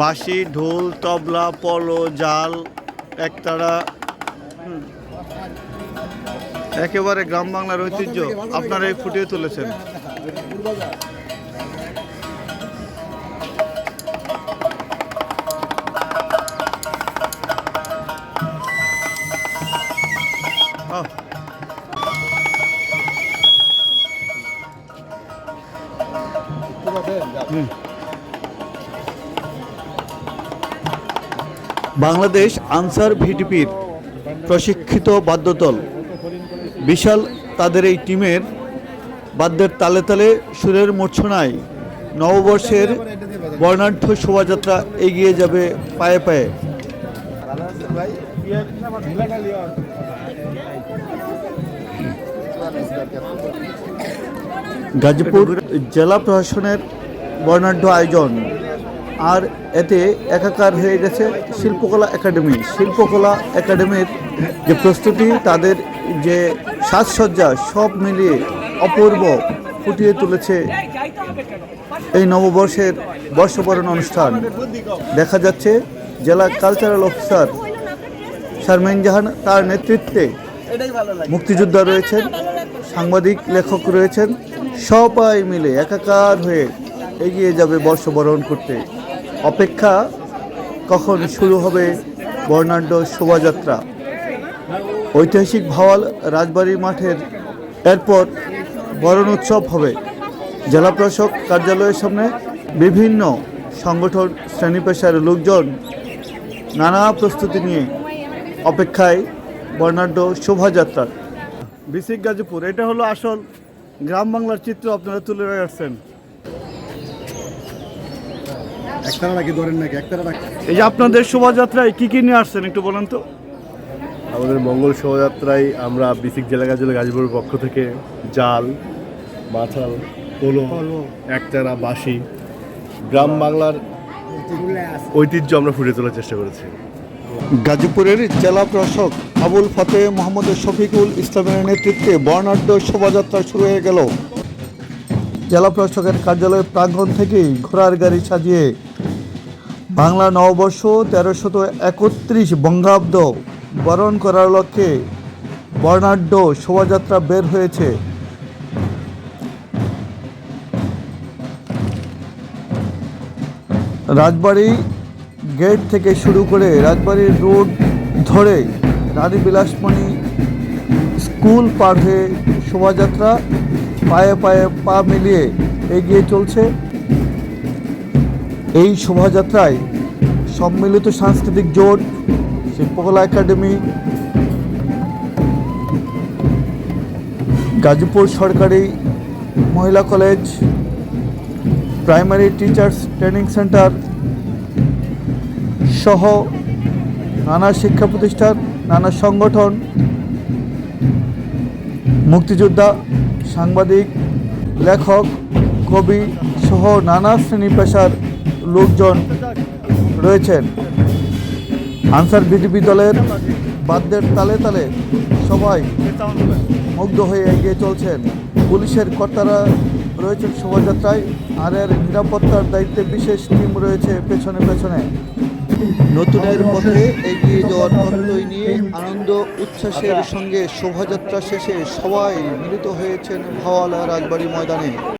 বাঁশি, ঢোল, তবলা, পলো, জাল, একতারা। একেবারে গ্রাম বাংলার ঐতিহ্য আপনারা এই ফুটিয়ে তুলেছেন হুম। বাংলাদেশ আনসার ভিডিপির প্রশিক্ষিত বাদ্যদল। বিশাল তাদের এই টিমের বাদ্যের তালে তালে সুরের মূর্ছনায় নববর্ষের বর্ণাঢ্য শোভাযাত্রা এগিয়ে যাবে পায়ে পায়ে। গাজীপুর জেলা প্রশাসনের বর্ণাঢ্য আয়োজন। আর এতে একাকার হয়ে গেছে শিল্পকলা একাডেমি। শিল্পকলা একাডেমির যে প্রস্তুতি, তাদের যে সাজসজ্জা সব মিলিয়ে অপূর্ব ফুটিয়ে তুলেছে এই নববর্ষের বর্ষবরণ অনুষ্ঠান। দেখা যাচ্ছে জেলা কালচারাল অফিসার শারমিন জাহান তার নেতৃত্বে মুক্তিযোদ্ধা রয়েছেন, সাংবাদিক, লেখক রয়েছেন, সবাই মিলে একাকার হয়ে এগিয়ে যাবে বর্ষবরণ করতে। অপেক্ষা কখন শুরু হবে বর্ণাঢ্য শোভাযাত্রা? ঐতিহাসিক ভাওয়াল রাজবাড়ি মাঠের এরপর বরণ উৎসব হবে। জেলা প্রশাসক কার্যালয়ের সামনে বিভিন্ন সংগঠন, শ্রেণি পেশার লোকজন নানা প্রস্তুতি নিয়ে অপেক্ষায় বর্ণাঢ্য শোভাযাত্রার। বিসিক গাজীপুর, এটা হলো আসল গ্রাম বাংলার চিত্র আপনারা তুলে রাখছেন একতারা রাখি ধরেন নাকি? একতারা রাখি এই যে আপনাদের শোভাযাত্রায় কি কি নিয়ে আসছেন একটু বলেন তো? আমাদের মঙ্গল শোভাযাত্রায় আমরা বিসিক জেলা কার্যালয় গাজীপুরের পক্ষ থেকে জাল মাছাল পোলো একতারা বাঁশি গ্রাম বাংলার ঐতিহ্য আমরা ফুটে তোলার চেষ্টা করেছি। গাজীপুরের জেলা প্রশাসক আবুল ফতে মোহাম্মদ শফিকুল ইসলামের নেতৃত্বে বর্ণাঢ্য শোভাযাত্রা শুরু হয়ে গেল। জেলা প্রশাসকের কার্যালয় প্রাঙ্গণ থেকেই ঘোড়ার গাড়ি সাজিয়ে বাংলা নববর্ষ তেরোশত একত্রিশ বঙ্গাব্দ বরণ করার লক্ষ্যে বর্ণাঢ্য শোভাযাত্রা বের হয়েছে। রাজবাড়ি গেট থেকে শুরু করে রাজবাড়ির রোড ধরে রানী বিলাসমণি স্কুল পার হয়ে শোভাযাত্রা পায়ে পায়ে পা মিলিয়ে এগিয়ে চলছে। এই শোভাযাত্রায় সম্মিলিত সাংস্কৃতিক জোট, শিল্পকলা একাডেমি, গাজীপুর সরকারি মহিলা college, primary teachers training centre সহ নানা শিক্ষা প্রতিষ্ঠান, নানা সংগঠন, মুক্তিযোদ্ধা, সাংবাদিক, লেখক, কবি সহ নানা শ্রেণি পেশার লোকজন রয়েছেন। আনসার বিজেপি দলের বাদ্যের তালে তালে সবাই মুগ্ধ হয়ে এগিয়ে চলছেন। পুলিশের কর্তারা রয়েছেন শোভাযাত্রায়। আর এর নিরাপত্তার দায়িত্বে বিশেষ টিম রয়েছে পেছনে পেছনে। নতুনের পথে এগিয়ে যাওয়ার প্রত্যয় নিয়ে আনন্দ, উচ্ছ্বাসের সঙ্গে শোভাযাত্রা শেষে সবাই মিলিত হয়েছেন ভাওয়ালা রাজবাড়ি ময়দানে।